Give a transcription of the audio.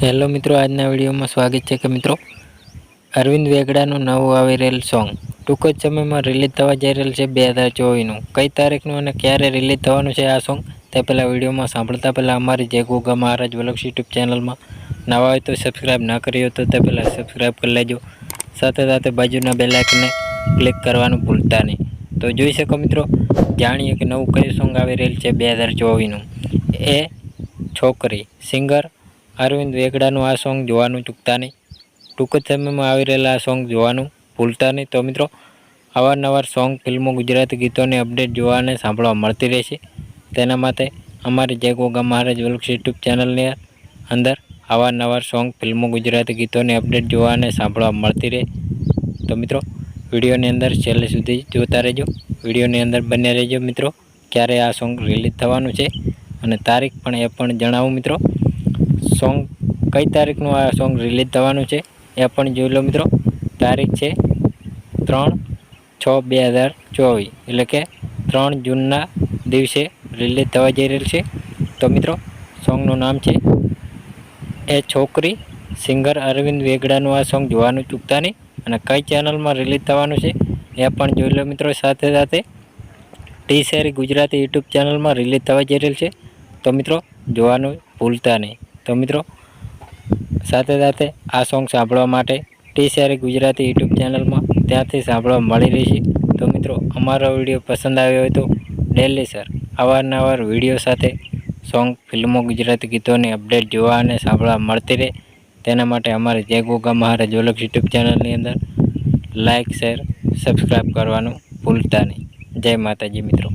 Hello મિત્રો, આજના વિડીયોમાં સ્વાગત છે કે મિત્રો, અરવિંદ વેગડાનું નવું આવી રહેલ સોંગ. ટૂંક જ સમયમાં રિલીઝ થવા જઈ રહેલ છે બે હજાર ચોવીસનું. કઈ તારીખનું અને ક્યારે રિલીઝ થવાનું છે આ સોંગ, તે પહેલાં વિડીયોમાં સાંભળતા પહેલાં અમારી જે ગોગા મહારાજ વલક્ષ યુટ્યુબ ચેનલમાં નવા હોય તો સબસ્ક્રાઈબ ના કરી હોય તો તે પહેલાં સબસ્ક્રાઈબ કરી લેજો. સાથે સાથે બાજુના બેલાઇકને ક્લિક કરવાનું ભૂલતા નહીં. તો જોઈ શકો મિત્રો, જાણીએ કે નવું કયું સોંગ આવી રહેલ છે બે હજાર ચોવીસનું. એ છોકરી, સિંગર અરવિંદ વેગડાનું આ સોંગ જોવાનું ચૂકતા નહીં. ટૂંક જ સમયમાં આવી રહેલા આ સોંગ જોવાનું ભૂલતા નહીં. તો મિત્રો, અવારનવાર સોંગ ફિલ્મો, ગુજરાતી ગીતોની અપડેટ જોવા અને સાંભળવા મળતી રહેશે તેના માટે અમારી જય ગોગા મહારાજ વલક્ષ યુટ્યુબ ચેનલની અંદર અવારનવાર સોંગ ફિલ્મો, ગુજરાતી ગીતોની અપડેટ જોવા અને સાંભળવા મળતી રહે. તો મિત્રો, વિડીયોની અંદર છેલ્લે સુધી જોતા રહેજો. વિડીયોની અંદર બને રહેજો મિત્રો, ક્યારે આ સોંગ રિલીઝ થવાનું છે અને તારીખ પણ એ પણ જણાવું મિત્રો. સોંગ, કઈ તારીખનું આ સોંગ રિલીઝ થવાનું છે એ પણ જોઈ લો મિત્રો. તારીખ છે ત્રણ છ બે હજાર ચોવીસ, એટલે કે ત્રણ જૂનના દિવસે રિલીઝ થવા જઈ રહેલ છે. તો મિત્રો, સોંગનું નામ છે એ છોકરી સિંગર અરવિંદ વેગડાનું આ સોંગ જોવાનું ચૂકતા નહીં અને કઈ ચેનલમાં રિલીઝ થવાનું છે એ પણ જોઈ લો મિત્રો સાથે સાથે. ટી શેરી ગુજરાતી યુટ્યુબ ચેનલમાં રિલીઝ થવા જઈ રહેલ છે. તો મિત્રો, જોવાનું ભૂલતા નહીં. તો મિત્રો, સાથે સાથે આ સોંગ સાંભળવા માટે ટી શેરી ગુજરાતી યુટ્યુબ ચેનલમાં ત્યાંથી સાંભળવા મળી રહેશે. તો મિત્રો, અમારો વીડિયો પસંદ આવ્યો હોય તો ડેલી સર અવારનવાર વીડિયો સાથે સોંગ ફિલ્મો, ગુજરાતી ગીતોની અપડેટ જોવા અને સાંભળવા મળતી રહે. તેના માટે અમારે જય ગોગા મહારાજ ઓલખ યુટ્યુબ ચેનલની અંદર લાઇક શેર સબસ્ક્રાઈબ કરવાનું ભૂલતા નહીં. જય માતાજી મિત્રો.